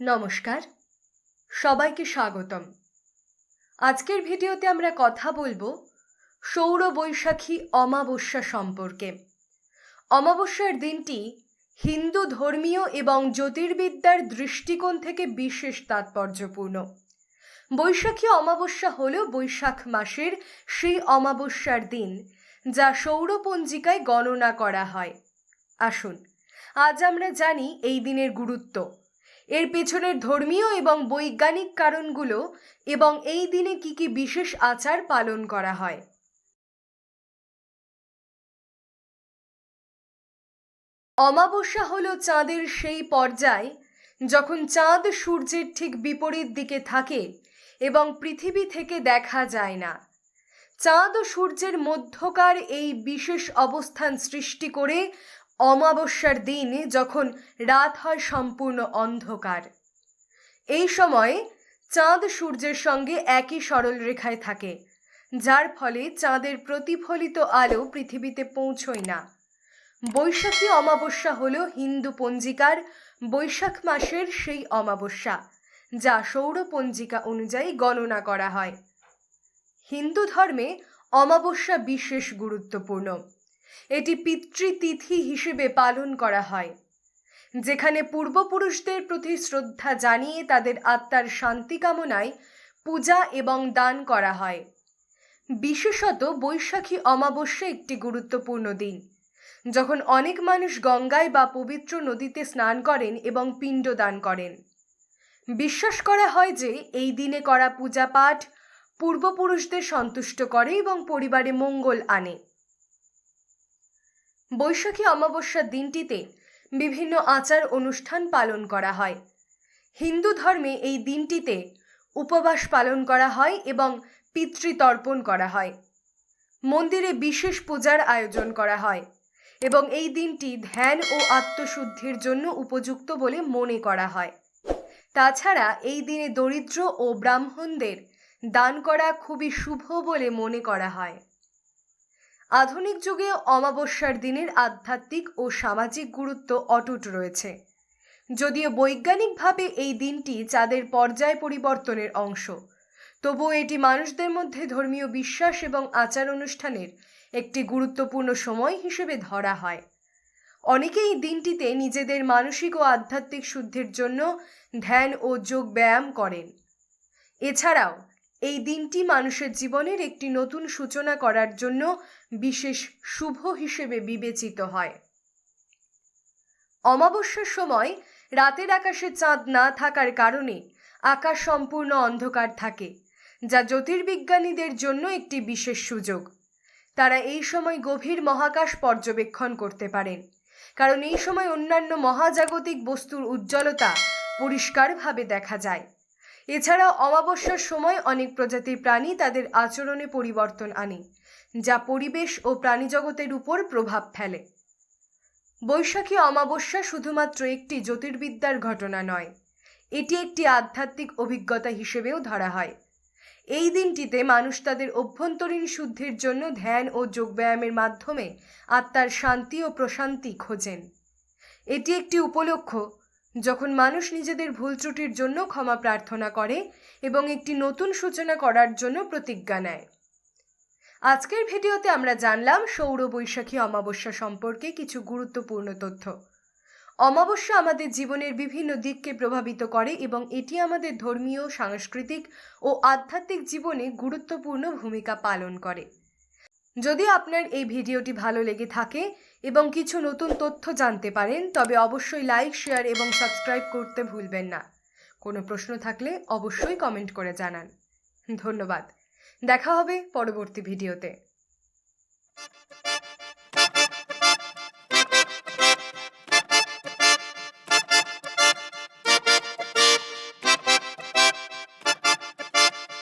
নমস্কার। সবাইকে স্বাগতম। আজকের ভিডিওতে আমরা কথা বলব সৌর বৈশাখী অমাবস্যা সম্পর্কে। অমাবস্যার দিনটি হিন্দু ধর্মীয় এবং জ্যোতির্বিদ্যার দৃষ্টিকোণ থেকে বিশেষ তাৎপর্যপূর্ণ। বৈশাখী অমাবস্যা হল বৈশাখ মাসের সেই অমাবস্যার দিন যা সৌরপঞ্জিকায় গণনা করা হয়। আসুন, আজ আমরা জানি এই দিনের গুরুত্ব। এর পেছনের ধর্মীয় এবং বৈজ্ঞানিক কারণগুলো এবং এই দিনে কি কি বিশেষ আচার পালন করা হয়। অমাবস্যা হলো চাঁদের সেই পর্যায় যখন চাঁদ সূর্যের ঠিক বিপরীত দিকে থাকে এবং পৃথিবী থেকে দেখা যায় না। চাঁদ ও সূর্যের মধ্যকার এই বিশেষ অবস্থান সৃষ্টি করে অমাবস্যার দিন যখন রাত হয় সম্পূর্ণ অন্ধকার। এই সময়ে চাঁদ সূর্যের সঙ্গে একই সরল রেখায় থাকে, যার ফলে চাঁদের প্রতিফলিত আলো পৃথিবীতে পৌঁছয় না। বৈশাখী অমাবস্যা হল হিন্দু পঞ্জিকার বৈশাখ মাসের সেই অমাবস্যা, যা সৌর পঞ্জিকা অনুযায়ী গণনা করা হয়। হিন্দু ধর্মে অমাবস্যা বিশেষ গুরুত্বপূর্ণ। এটি পিতৃতিথি হিসেবে পালন করা হয়, যেখানে পূর্বপুরুষদের প্রতি শ্রদ্ধা জানিয়ে তাদের আত্মার শান্তি কামনায় পূজা এবং দান করা হয়। বিশেষত বৈশাখী অমাবস্যা একটি গুরুত্বপূর্ণ দিন, যখন অনেক মানুষ গঙ্গায় বা পবিত্র নদীতে স্নান করেন এবং পিণ্ড দান করেন। বিশ্বাস করা হয় যে এই দিনে করা পূজা পাঠ পূর্বপুরুষদের সন্তুষ্ট করে এবং পরিবারে মঙ্গল আনে। বৈশাখী অমাবস্যার দিনটিতে বিভিন্ন আচার অনুষ্ঠান পালন করা হয়। হিন্দু ধর্মে এই দিনটিতে উপবাস পালন করা হয় এবং পিতৃতর্পণ করা হয়। মন্দিরে বিশেষ পূজার আয়োজন করা হয় এবং এই দিনটি ধ্যান ও আত্মশুদ্ধির জন্য উপযুক্ত বলে মনে করা হয়। তাছাড়া এই দিনে দরিদ্র ও ব্রাহ্মণদের দান করা খুবই শুভ বলে মনে করা হয়। আধুনিক যুগে অমাবস্যার দিনের আধ্যাত্মিক ও সামাজিক গুরুত্ব অটুট রয়েছে। যদিও বৈজ্ঞানিকভাবে এই দিনটি চাঁদের পর্যায় পরিবর্তনের অংশ, তবুও এটি মানুষদের মধ্যে ধর্মীয় বিশ্বাস এবং আচার অনুষ্ঠানের একটি গুরুত্বপূর্ণ সময় হিসেবে ধরা হয়। অনেকে এই দিনটিতে নিজেদের মানসিক ও আধ্যাত্মিক শুদ্ধির জন্য ধ্যান ও যোগ ব্যায়াম করেন। এছাড়াও এই দিনটি মানুষের জীবনের একটি নতুন সূচনা করার জন্য বিশেষ শুভ হিসেবে বিবেচিত হয়। অমাবস্যার সময় রাতের আকাশে চাঁদ না থাকার কারণে আকাশ সম্পূর্ণ অন্ধকার থাকে, যা জ্যোতির্বিজ্ঞানীদের জন্য একটি বিশেষ সুযোগ। তারা এই সময় গভীর মহাকাশ পর্যবেক্ষণ করতে পারেন, কারণ এই সময় অন্যান্য মহাজাগতিক বস্তুর উজ্জ্বলতা পরিষ্কারভাবে দেখা যায়। এছাড়া অমাবস্যার সময় অনেক প্রজাতির প্রাণী তাদের আচরণে পরিবর্তন আনে, যা পরিবেশ ও প্রাণীজগতের উপর প্রভাব ফেলে। বৈশাখী অমাবস্যা শুধুমাত্র একটি জ্যোতির্বিদ্যার ঘটনা নয়, এটি একটি আধ্যাত্মিক অভিজ্ঞতা হিসেবেও ধরা হয়। এই দিনটিতে মানুষ তাদের অভ্যন্তরীণ শুদ্ধির জন্য ধ্যান ও যোগব্যায়ামের মাধ্যমে আত্মার শান্তি ও প্রশান্তি খোঁজেন। এটি একটি উপলক্ষ যখন মানুষ নিজেদের ভুল ত্রুটির জন্য ক্ষমা প্রার্থনা করে এবং একটি নতুন সূচনা করার জন্য প্রতিজ্ঞা নেয়। আজকের ভিডিওতে আমরা জানলাম সৌর বৈশাখী অমাবস্যা সম্পর্কে কিছু গুরুত্বপূর্ণ তথ্য। অমাবস্যা আমাদের জীবনের বিভিন্ন দিককে প্রভাবিত করে এবং এটি আমাদের ধর্মীয়, সাংস্কৃতিক ও আধ্যাত্মিক জীবনে গুরুত্বপূর্ণ ভূমিকা পালন করে। যদি আপনার এই ভিডিওটি ভালো লেগে থাকে এবং কিছু নতুন তথ্য জানতে পারেন, তবে অবশ্যই লাইক, শেয়ার এবং সাবস্ক্রাইব করতে ভুলবেন না। কোনো প্রশ্ন থাকলে অবশ্যই কমেন্ট করে জানান। ধন্যবাদ। দেখা হবে পরবর্তী ভিডিওতে।